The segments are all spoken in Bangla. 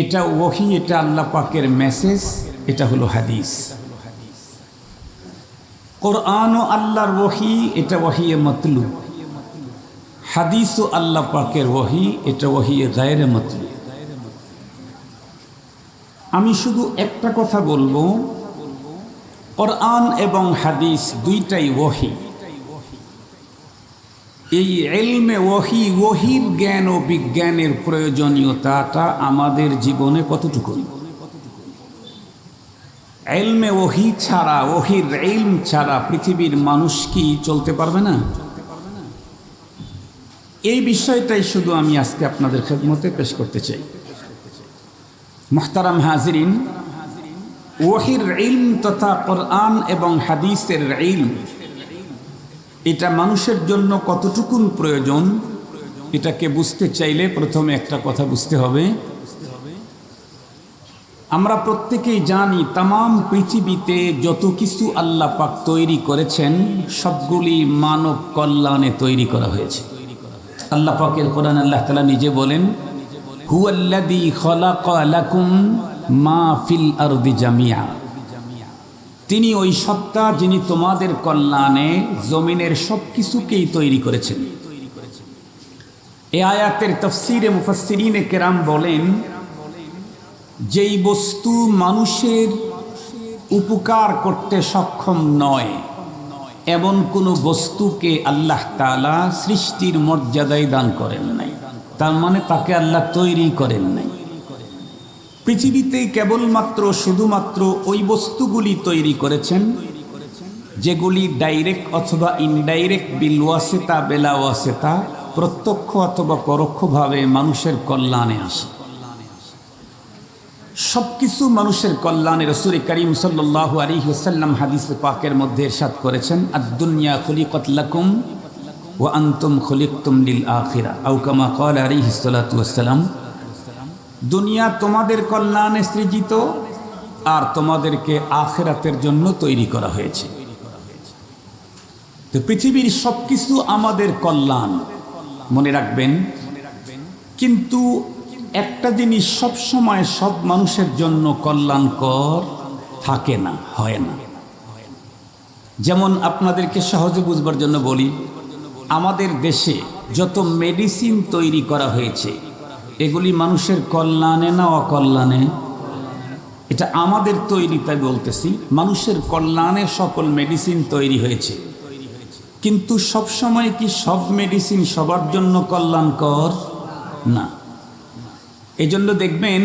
এটা ওহি, এটা আল্লাহ পাকের মেসেজ এটা হলো হাদিস। কোরআন ও আল্লাহর ওহি, এটা ওহিয়ে মতলু হাদিস ও আল্লাহ পাকের ওহি, এটা ওহিয়ে গায়ের মতলু আমি শুধু একটা কথা বলব, কোরআন এবং হাদিস দুইটাই ওহি। এই এলমে ওহি, ওহির জ্ঞান ও বিজ্ঞানের প্রয়োজনীয়তাটা আমাদের জীবনে কতটুকু এলমে ওহি ছাড়া, ওহির এলম ছাড়া পৃথিবীর মানুষ কি চলতে পারবে না? এই বিষয়টাই শুধু আমি আজকে আপনাদের খেদমতে পেশ করতে চাই। মোহতারাম হাজরিন, ওহির ইলম তথা কোরআন এবং হাদিসের ইলম এটা মানুষের জন্য কতটুকুন প্রয়োজন, এটাকে বুঝতে চাইলে প্রথমে একটা কথা বুঝতে হবে। আমরা প্রত্যেকেই জানি তাম পৃথিবীতে যত কিছু আল্লাহ পাক তৈরি করেছেন, সবগুলি মানব কল্যাণে তৈরি করা হয়েছে। আল্লাহ পাকের কোরআন আল্লাহ তালা নিজে বলেন হুয়াল্লাদি খলাক লাকুম মা ফিল আরদি জামিয়া তিনি ওই সত্তা যিনি তোমাদের কল্যাণে জমিনের সব কিছুকেই তৈরি করেছেন। এ আয়াতের তফসিরে মুফাসিরিনে কেরাম বলেন, যেই বস্তু মানুষের উপকার করতে সক্ষম নয়, এমন কোনো বস্তুকে আল্লাহ তালা সৃষ্টির মর্যাদায় দান করেন নাই। তার মানে তাকে আল্লাহ তৈরি করেন নাই। পৃথিবীতে কেবলমাত্র শুধুমাত্র ওই বস্তুগুলি তৈরি করেছেন, যেগুলি ডাইরেক্ট অথবা ইনডাইরেক্ট বিল ওয়াসেতা বেলা ওয়াসেতা প্রত্যক্ষ অথবা পরোক্ষভাবে মানুষের কল্যাণে আসে। সব কিছু মানুষের কল্যাণে রসুল করিম সাল্লাহ আলী হুসাল্লাম হাদিস পাকের মধ্যে এরশাদ করেছেন আদুনিয়া খলিকত লাকুম ও আন্তম খলিকতুম লিল আখিরা। আউকামা কল আলী হিসালাতাম দুনিয়া তোমাদের কল্যাণে সৃজিত আর তোমাদেরকে আখেরাতের জন্য তৈরি করা হয়েছে। তো পৃথিবীর সব কিছু আমাদের কল্যাণ, মনে রাখবেন। কিন্তু একটা জিনিস সব সময় সব মানুষের জন্য কল্যাণকর থাকে না, হয় না। যেমন আপনাদেরকে সহজে বুঝবার জন্য বলি, আমাদের দেশে যত মেডিসিন তৈরি করা হয়েছে এগুলি মানুষের কল্যাণে না অকল্যাণে? এটা আমাদের তৈরি তাই বলতেছি। মানুষের কল্যাণে সকল মেডিসিন তৈরি হয়েছে। কিন্তু সব সময় কি সব মেডিসিন সবার জন্য কল্যাণকর? না। এই জন্য দেখবেন,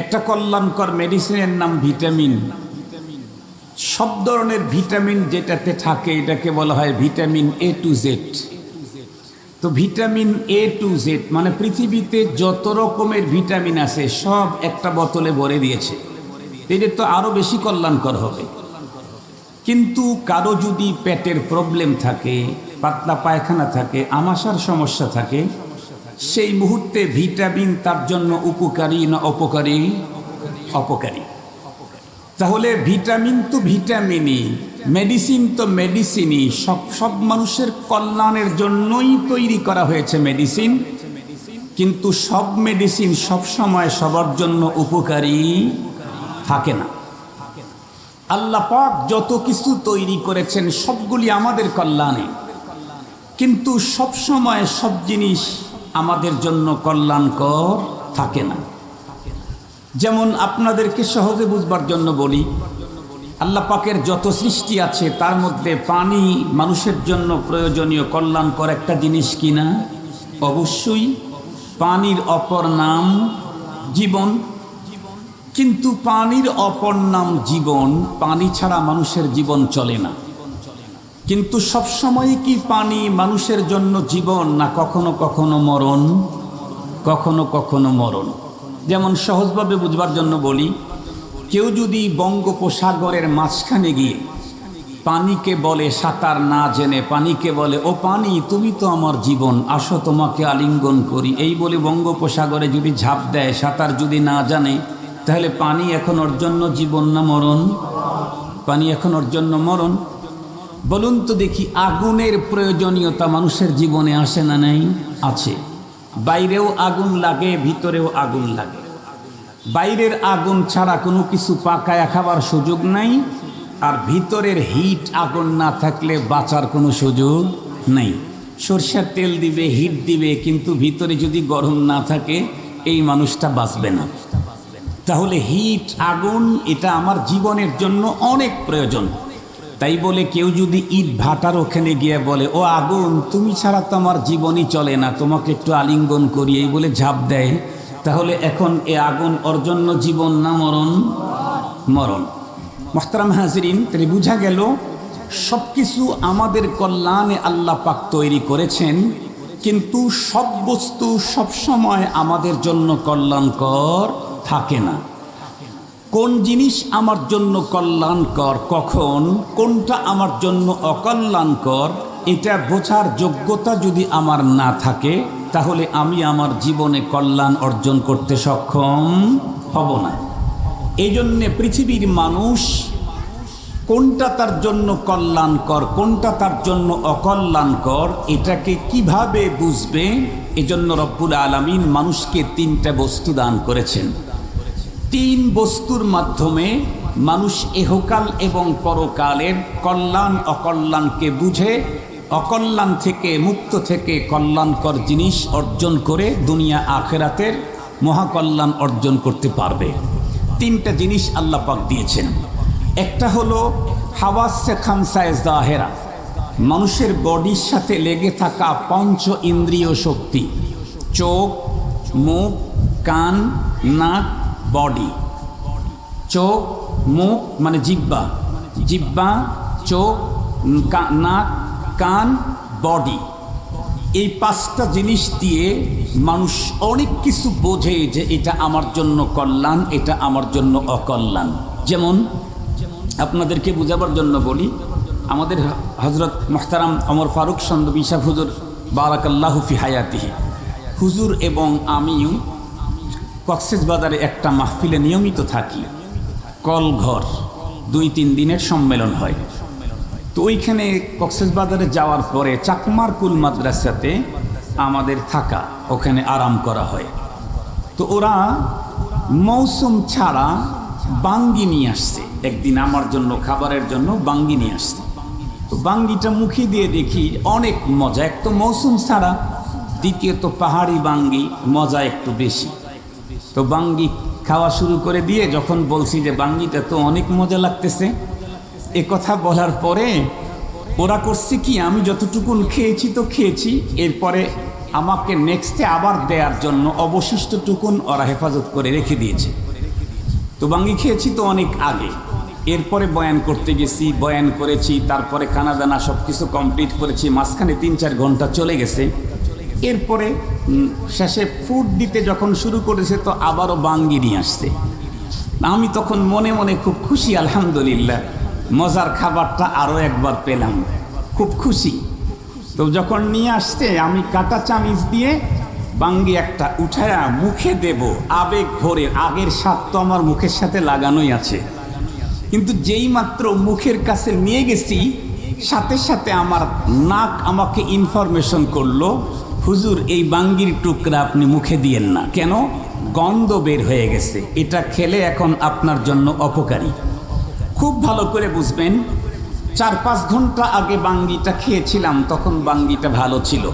একটা কল্যাণকর মেডিসিনের নাম ভিটামিন সব ধরনের ভিটামিন যেটাতে থাকে, এটাকে বলা হয় ভিটামিন এ টু জেড তো ভিটামিন এ টু জেড মানে পৃথিবীতে যত রকমের ভিটামিন আছে, সব একটা বোতলে ভরে দিয়েছে। এটা তো আরও বেশি কল্যাণকর হবে। কিন্তু কারও যদি পেটের প্রবলেম থাকে, পাতলা পায়খানা থাকে, আমাশার সমস্যা থাকে, সেই মুহূর্তে ভিটামিন তার জন্য উপকারী না অপকারী? অপকারী। তাহলে ভিটামিন তো ভিটামিনই। মেডিসিন তো মেডিসিনই। সব সব মানুষের কল্যাণের জন্যই তৈরি করা হয়েছে মেডিসিন। কিন্তু সব মেডিসিন সব সময় সবার জন্য উপকারী থাকে না। আল্লাহ পাক যত কিছু তৈরি করেছেন সবগুলি আমাদের কল্যাণে। কিন্তু সব সময় সব জিনিস আমাদের জন্য কল্যাণকর থাকে না। যেমন আপনাদেরকে সহজে বুঝবার জন্য বলি আল্লাহ পাকের যত সৃষ্টি আছে, তার মধ্যে পানি মানুষের জন্য প্রয়োজনীয়, কল্যাণকর একটা জিনিস কিনা অবশ্যই পানির অপর নাম জীবন। কিন্তু পানির অপর নাম জীবন, পানি ছাড়া মানুষের জীবন চলে না। কিন্তু সবসময় কি পানি মানুষের জন্য জীবন, না কখনো কখনো মরণ? কখনো কখনো মরণ। যেমন সহজভাবে বুঝবার জন্য বলি কেউ যদি বঙ্গোপসাগরের মাঝখানে গিয়ে পানিকে বলে সাঁতার না জেনে, পানিকে বলে, ও পানি, তুমি তো আমার জীবন, আসো তোমাকে আলিঙ্গন করি। এই বলে বঙ্গোপসাগরে যদি ঝাঁপ দেয়, সাঁতার যদি না জানে, তাহলে পানি এখন ওর জন্য জীবন না মরণ? পানি এখন ওর জন্য মরণ? বলুন তো দেখি, আগুনের প্রয়োজনীয়তা মানুষের জীবনে আসে না নেই? আছে। বাইরেও আগুন লাগে, ভিতরেও আগুন লাগে। বাইরের আগুন ছাড়া কোনো কিছু পাকায়া খাবার সুযোগ নাই, আর ভিতরের হিট আগুন না থাকলে বাঁচার কোনো সুযোগ নেই। সরষের তেল দিবে, হিট দিবে, কিন্তু ভিতরে যদি গরম না থাকে, এই মানুষটা বাঁচবে না। তাহলে হিট, আগুন, এটা আমার জীবনের জন্য অনেক প্রয়োজন। তাই বলে কেউ যদি ইট ভাটার ওখানে গিয়ে বলে, ও আগুন, তুমি ছাড়া তো আমার জীবনই চলে না, তোমাকে একটু আলিঙ্গন করি। এই বলে ঝাঁপ দেয়। তাহলে এখন এ আগুন ওর জন্য জীবন না মরণ? মরণ। মোহতারাম হাজরিন, তাহলে বুঝা গেল সব কিছু আমাদের কল্যাণে আল্লাহ পাক তৈরি করেছেন, কিন্তু সব বস্তু সবসময় আমাদের জন্য কল্যাণকর থাকে না। কোন জিনিস আমার জন্য কল্যাণকর কখন, কোনটা আমার জন্য অকল্যাণকর, এটা বোঝার যোগ্যতা যদি আমার না থাকে তাহলে আমি আমার জীবনে কল্যাণ অর্জন করতে সক্ষম হব না। এই জন্যে পৃথিবীর মানুষ কোনটা তার জন্য কল্যাণকর, কোনটা তার জন্য অকল্যাণকর, এটাকে কীভাবে বুঝবে? এজন্য রব্বুল আলমিন মানুষকে তিনটা বস্তু দান করেছেন। তিন বস্তুর মাধ্যমে মানুষ এহকাল এবং পরকালের কল্যাণ, অকল্যাণকে বুঝে অকল্যাণ থেকে মুক্ত থেকে কল্যাণকর জিনিস অর্জন করে দুনিয়া আখেরাতের মহাকল্যাণ অর্জন করতে পারবে। তিনটা জিনিস আল্লাহ পাক দিয়েছেন। একটা হলো হাওয়াসে খামসায় জাহেরা। মানুষের বডির সাথে লেগে থাকা পঞ্চ ইন্দ্রিয় শক্তি, চোখ, মুখ, কান, নাক, বডি। চোখ, মুখ মানে জিব্বা জিব্বা চোখ নাক কান বডি এই পাঁচটা জিনিস দিয়ে মানুষ অনেক কিছু বোঝে যে এটা আমার জন্য কল্যাণ, এটা আমার জন্য অকল্যাণ। যেমন আপনাদেরকে বোঝাবার জন্য বলি, আমাদের হজরত মোহতারাম অমর ফারুক সন্দবী শাহ হুজুর বারাকাল্লাহু ফি হায়াতিহি। হুজুর এবং আমিও কক্সেস বাজারে একটা মাহফিলে নিয়মিত থাকি। কলঘর দুই তিন দিনের সম্মেলন হয়। তো ওইখানে কক্সেস বাজারে যাওয়ার পরে চাকমার কুল মাদ্রাসাতে আমাদের থাকা, ওখানে আরাম করা হয়। তো ওরা মৌসুম ছাড়া বাঙ্গি নিয়ে আসছে। একদিন আমার জন্য, খাবারের জন্য বাঙ্গি নিয়ে আসছে। তো বাঙ্গিটা মুখে দিয়ে দেখি অনেক মজা, এক তো মৌসুম ছাড়া, দ্বিতীয়ত পাহাড়ি বাঙ্গি, মজা একটু বেশি। তো বাঙ্গি খাওয়া শুরু করে দিয়ে যখন বলছি যে বাঙ্গিটা তো অনেক মজা লাগতেছে এ কথা বলার পরে ওরা করছে কি, আমি যতটুকুন খেয়েছি তো খেয়েছি, এরপরে আমাকে নেক্সটে আবার দেওয়ার জন্য অবশিষ্টটুকুন ওরা হেফাজত করে রেখে দিয়েছে। তো বাঙ্গি খেয়েছি তো অনেক আগে। এরপরে বয়ান করতে গেছি, বয়ান করেছি, তারপরে খানা দানা সব কিছু কমপ্লিট করেছি, মাঝখানে তিন চার ঘণ্টা চলে গেছে। এরপরে শেষে ফুড দিতে যখন শুরু করেছে তো আবারও বাঙ্গি নিয়ে আসছে। আমি তখন মনে মনে খুব খুশি, আলহামদুলিল্লাহ। মজার খাবারটা আরও একবার পেলাম। খুব খুশি। তো যখন নিয়ে আসতে আমি কাটা চামিচ দিয়ে বাঙ্গি একটা উঠায়া মুখে দেব। আবেগ ভরে আগের স্বাদ তো আমার মুখের সাথে লাগানোই আছে। কিন্তু যেই মাত্র মুখের কাছে নিয়ে গেছি, সাথে সাথে আমার নাক আমাকে ইনফরমেশন করল, হুজুর, এই বাঙ্গির টুকরা আপনি মুখে দিয়েন না। কেন? গন্ধ বের হয়ে গেছে। এটা খেলে এখন আপনার জন্য অপকারী। খুব ভালো করে বুঝবেন, চার পাঁচ ঘণ্টা আগে বাঙ্গিটা খেয়েছিলাম, তখন বাঙ্গিটা ভালো ছিল।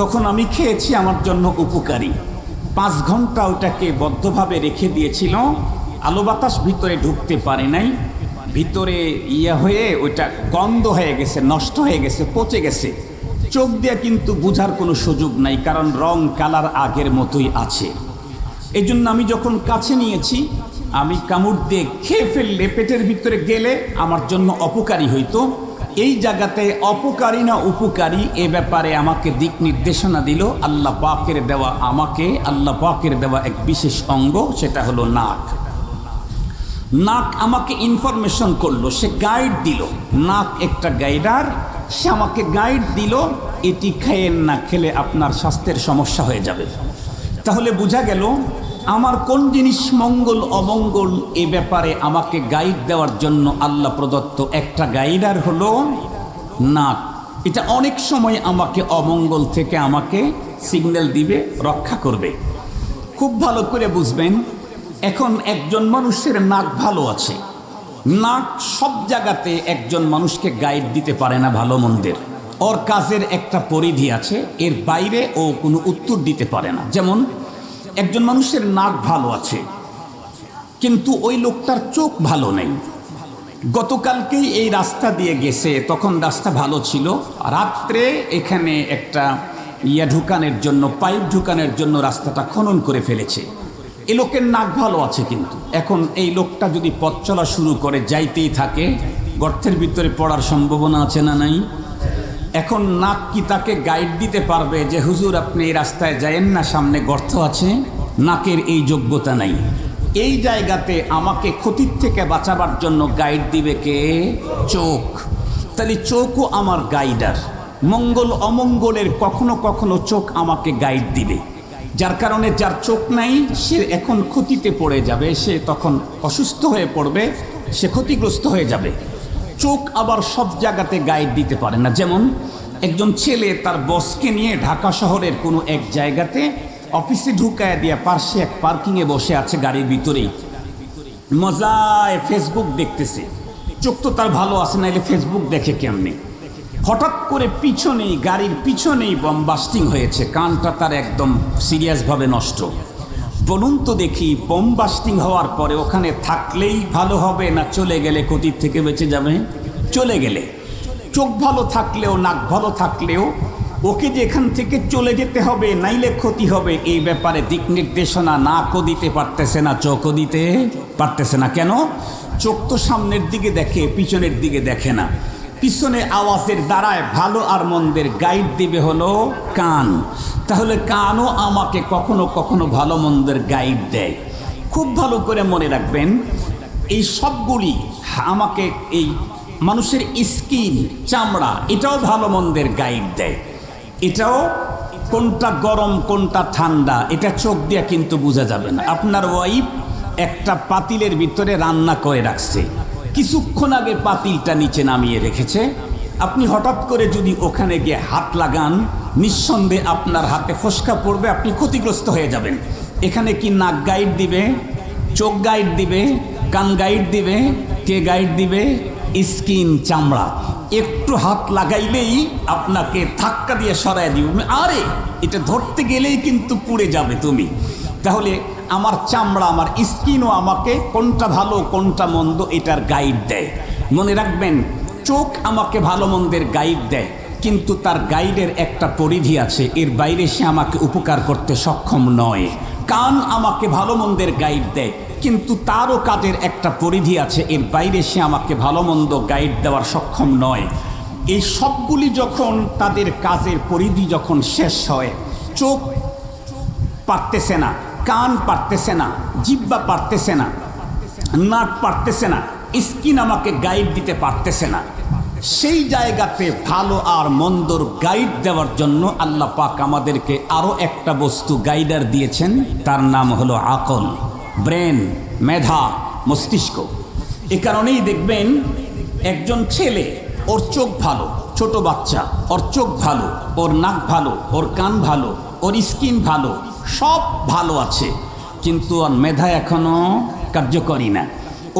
তখন আমি খেয়েছি, আমার জন্য উপকারী। পাঁচ ঘণ্টা ওটাকে বদ্ধভাবে রেখে দিয়েছিল, আলো বাতাস ভিতরে ঢুকতে পারে নাই, ভিতরে ইয়ে হয়ে ওইটা গন্ধ হয়ে গেছে, নষ্ট হয়ে গেছে, পচে গেছে। চোখ দিয়ে কিন্তু বোঝার কোনো সুযোগ নাই, কারণ রং, কালার আগের মতোই আছে। এই জন্য আমি যখন কাছে নিয়েছি আমি কামড় দিয়ে খেয়ে ফেললে পেটের ভিতরে গেলে আমার জন্য অপকারী হইতো। এই জায়গাতে অপকারী না উপকারী এ ব্যাপারে আমাকে দিক নির্দেশনা দিল। আল্লাহ পাকের দেওয়া আমাকে, আল্লাহ পাকের দেওয়া এক বিশেষ অঙ্গ, সেটা হলো নাক। নাক আমাকে ইনফরমেশন করল, সে গাইড দিল। নাক একটা গাইডার সে আমাকে গাইড দিল, এটি খাইয়েন না খেলে আপনার স্বাস্থ্যের সমস্যা হয়ে যাবে। তাহলে বোঝা গেল আমার কোন জিনিস মঙ্গল, অমঙ্গল এ ব্যাপারে আমাকে গাইড দেওয়ার জন্য আল্লাহ প্রদত্ত একটা গাইডার হলো নাক। এটা অনেক সময় আমাকে অমঙ্গল থেকে আমাকে সিগন্যাল দিবে, রক্ষা করবে। খুব ভালো করে বুঝবেন, এখন একজন মানুষের নাক ভালো আছে। নাক সব জায়গাতে একজন মানুষকে গাইড দিতে পারে না ভালো মন্দের। ওর কাজের একটা পরিধি আছে, এর বাইরে ও কোনো উত্তর দিতে পারে না। যেমন একজন মানুষের নাক ভালো আছে, কিন্তু ওই লোকটার চোখ ভালো নেই। গতকালকেই এই রাস্তা দিয়ে গেছে, তখন রাস্তা ভালো ছিল। রাত্রে এখানে একটা ইয়া ঢুকানের জন্য, পাইপ ঢুকানের জন্য রাস্তাটা খনন করে ফেলেছে। এ লোকের নাক ভালো আছে কিন্তু। এখন এই লোকটা যদি পথ চলা শুরু করে, যাইতেই থাকে, গর্তের ভিতরে পড়ার সম্ভাবনা আছে না নাই? এখন নাক কি তাকে গাইড দিতে পারবে যে, হুজুর, আপনি এই রাস্তায় যায়েন না, সামনে গর্ত আছে, নাকের এই যোগ্যতা নাই। এই জায়গাতে আমাকে ক্ষতির থেকে বাঁচাবার জন্য গাইড দিবে কে? চোখ। তাহলে চোখও আমার গাইডার মঙ্গল, অমঙ্গলের কখনো কখনো চোখ আমাকে গাইড দিবে। যার কারণে যার চোখ নাই, সে এখন ক্ষতিতে পড়ে যাবে, সে তখন অসুস্থ হয়ে পড়বে, সে ক্ষতিগ্রস্ত হয়ে যাবে। চোখ আবার সব জায়গাতে গাইড দিতে পারে না। যেমন একজন ছেলে তার বসকে নিয়ে ঢাকা শহরের কোনো এক জায়গাতে অফিসে ঢুকায় দিয়ে পার্শ্বে এক পার্কিংয়ে বসে আছে গাড়ির ভিতরেই। মজায় ফেসবুক দেখতেছে। চোখ তো তার ভালো আছে, নাইলে ফেসবুক দেখে কেমনে? হঠাৎ করে পিছনেই, গাড়ির পিছনেই বম্বাস্টিং হয়েছে। কানটা তার একদম সিরিয়াসভাবে নষ্ট। বলুন তো দেখি, বোম বাস্টিং হওয়ার পরে ওখানে থাকলেই ভালো হবে না চলে গেলে ক্ষতির থেকে বেঁচে যাবে? চলে গেলে। চোখ ভালো থাকলেও, নাক ভালো থাকলেও ওকে যে এখান থেকে চলে যেতে হবে, নাইলে ক্ষতি হবে, এই ব্যাপারে দিক নির্দেশনা নাকও দিতে পারতেছে না চোখও দিতে পারতেছে না। কেন? চোখ তো সামনের দিকে দেখে, পিছনের দিকে দেখে না। পিছনে আওয়াজের দ্বারায় ভালো আর মন্দের গাইড দিবে হলো কান। তাহলে কানও আমাকে কখনো কখনো ভালো মন্দের গাইড দেয়। খুব ভালো করে মনে রাখবেন, এই সবগুলি আমাকে এই মানুষের স্কিন চামড়া, এটাও ভালো মন্দের গাইড দেয়। এটাও কোনটা গরম, কোনটা ঠান্ডা, এটা চোখ দিয়ে কিন্তু বোঝা যাবে না। আপনার ওয়াইফ একটা পাতিলের ভিতরে রান্না করে রাখছে। কিছুক্ষণ আগে পাতিলটা নিচে নামিয়ে রেখেছে। আপনি হঠাৎ করে যদি ওখানে গিয়ে হাত লাগান, নিঃসন্দেহে আপনার হাতে ফসকা পড়বে, আপনি ক্ষতিগ্রস্ত হয়ে যাবেন। এখানে কি নাক গাইড দিবে, চোখ গাইড দিবে, কান গাইড দিবে, কে গাইড দিবে? স্কিন চামড়া। একটু হাত লাগাইলেই আপনাকে ধাক্কা দিয়ে সরাই দিবে। আরে, এটা ধরতে গেলেই কিন্তু পুড়ে যাবে তুমি। তাহলে আমার চামড়া, আমার স্কিনও আমাকে কোনটা ভালো, কোনটা মন্দ এটার গাইড দেয়। মনে রাখবেন, চোখ আমাকে ভালো মন্দের গাইড দেয়, কিন্তু তার গাইডের একটা পরিধি আছে, এর বাইরে সে আমাকে উপকার করতে সক্ষম নয়। কান আমাকে ভালো মন্দের গাইড দেয়, কিন্তু তারও কাজের একটা পরিধি আছে, এর বাইরে সে আমাকে ভালো মন্দ গাইড দেওয়ার সক্ষম নয়। এই সবগুলি যখন তাদের কাজের পরিধি যখন শেষ হয়, চোখ পারতেছে না কান পারতেছে না, জিব্বা পারতেছে না, নাক পারতেছে না, স্কিন আমাকে গাইড দিতে পারতেছে না। সেই জায়গাতে ভালো আর মন্দর গাইড দেওয়ার জন্য আল্লাহ পাক আমাদেরকে আরও একটা বস্তু গাইডার দিয়েছেন, তার নাম হলো আকল ব্রেন মেধা, মস্তিষ্ক। এ কারণেই দেখবেন, একজন ছেলে, ওর চোখ ভালো, ছোট বাচ্চা, ওর চোখ ভালো, ওর নাক ভালো, ওর কান ভালো, ওর স্কিন ভালো সব ভালো আছে, কিন্তু মেধা এখনও কার্যকরী না।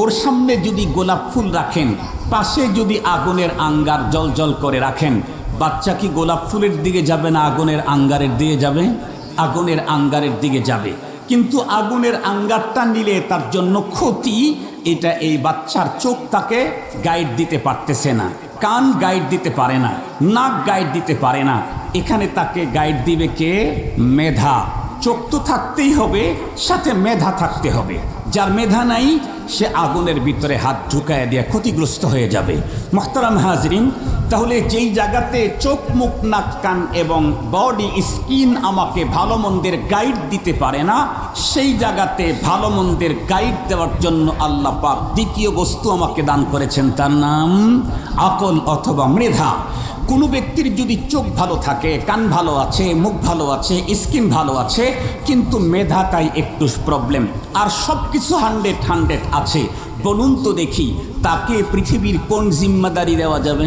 ওর সামনে যদি গোলাপ ফুল রাখেন, পাশে যদি আগুনের আঙ্গার জল জল করে রাখেন, বাচ্চা কি গোলাপ ফুলের দিকে যাবে না আগুনের আঙ্গারের দিকে যাবে? আগুনের আঙ্গারের দিকে যাবে। কিন্তু আগুনের আঙ্গারটা নিলে তার জন্য ক্ষতি, এটা এই বাচ্চার চোখ তাকে গাইড দিতে পারতেছে না, কান গাইড দিতে পারে না, নাক গাইড দিতে পারে না। এখানে তাকে গাইড দিবে কে? মেধা। চোখ তো থাকতেই হবে, সাথে মেধা থাকতে হবে। যার মেধা নাই, সে আগুনের ভিতরে হাত ঢুকায় দিয়ে ক্ষতিগ্রস্ত হয়ে যাবে। মোহতারাম হাজরিন, তাহলে যেই জায়গাতে চোখ, মুখ, নাক, কান এবং বডি স্কিন আমাকে ভালো মন্দের গাইড দিতে পারে না, সেই জায়গাতে ভালো মন্দের গাইড দেওয়ার জন্য আল্লাহ পাক দ্বিতীয় বস্তু আমাকে দান করেছেন। তার নাম আকল অথবা মৃধা। কোনো ব্যক্তির যদি চোখ ভালো থাকে, কান ভালো আছে, মুখ ভালো আছে, স্কিন ভালো আছে, কিন্তু মেধা তাই একটু প্রবলেম আর সব কিছু হান্ড্রেড হান্ড্রেড আছে। বলুন তো দেখি, তাকে পৃথিবীর কোন জিম্মাদারি দেওয়া যাবে?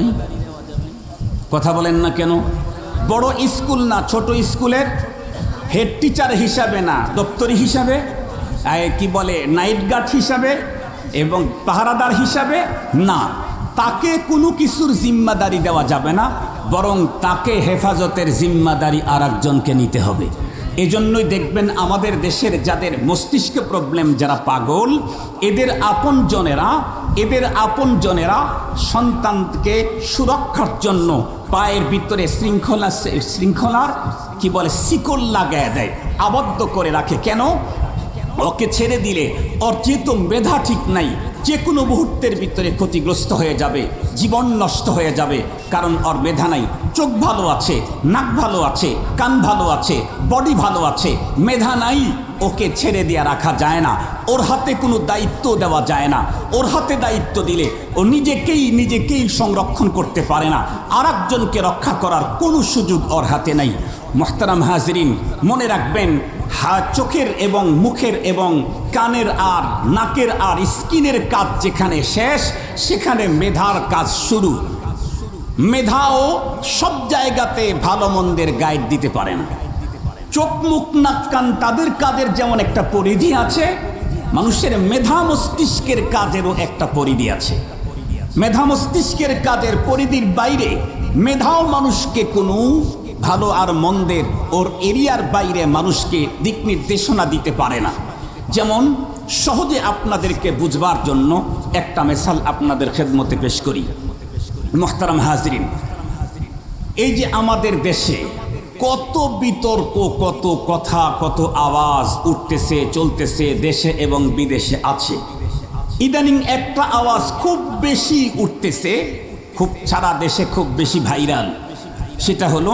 কথা বলেন না কেন? বড় স্কুল না ছোট স্কুলের? হেড টিচার হিসাবে না, দপ্তরি হিসাবে? কি বলে নাইট গার্ড হিসাবে? এবং পাহারাদার হিসাবে? না। তাকে কোনো কিছুর জিম্মাদারি দেওয়া যাবে না, বরং তাকে হেফাজতের জিম্মাদারি আর একজনকে নিতে হবে। এজন্যই দেখবেন আমাদের দেশের যাদের মস্তিষ্কে প্রবলেম যারা পাগল, এদের আপনজনেরা এদের আপনজনেরা সন্তানকে সুরক্ষার জন্য পায়ের ভিতরে শৃঙ্খলা, শৃঙ্খলার কি বলে, শিকল লাগায় দেয়, আবদ্ধ করে রাখে। কেন? ওকে ছেড়ে দিলে যেহেতু মেধা ঠিক নাই যে কোনো মুহূর্তের ভিতরে ক্ষতিগ্রস্ত হয়ে যাবে, জীবন নষ্ট হয়ে যাবে, কারণ ওর মেধা নাই। চোখ ভালো আছে, নাক ভালো আছে, কান ভালো আছে বডি ভালো আছে, মেধা নাই, ওকে ছেড়ে দিয়ে রাখা যায় না। ওর হাতে কোনো দায়িত্ব দেওয়া যায় না। ওর হাতে দায়িত্ব দিলে ও নিজেকেই নিজেকেই সংরক্ষণ করতে পারে না। আর রক্ষা করার কোনো সুযোগ ওর হাতে নাই। মোহতারাম হাজরিন, মনে রাখবেন হা, চোখের এবং মুখের এবং কানের আর নাকের আর স্কিনের কাজ যেখানে শেষ, সেখানে মেধার কাজ শুরু। মেধাও সব জায়গাতে ভালো মন্দের গাইড দিতে পারে না চোখ, মুখ, নাক, কান তাদের কাজের যেমন একটা পরিধি আছে, মানুষের মেধা মস্তিষ্কের কাজেরও একটা পরিধি আছে। মেধা মস্তিষ্কের কাজের পরিধির বাইরে মেধাও মানুষকে কোনো ভালো আর মন্দের ওর এরিয়ার বাইরে মানুষকে দিক নির্দেশনা দিতে পারে না। যেমন, সহজে আপনাদেরকে বুঝবার জন্য একটা মেসাল আপনাদের খেদমতে পেশ করি। মোহতারাম হাজরিন, এই যে আমাদের দেশে কত বিতর্ক, কত কথা, কত আওয়াজ উঠতেছে, চলতেছে, দেশে এবং বিদেশে আছে। ইদানিং একটা আওয়াজ খুব বেশি উঠতেছে, খুব সারা দেশে খুব বেশি ভাইরাল। সেটা হলো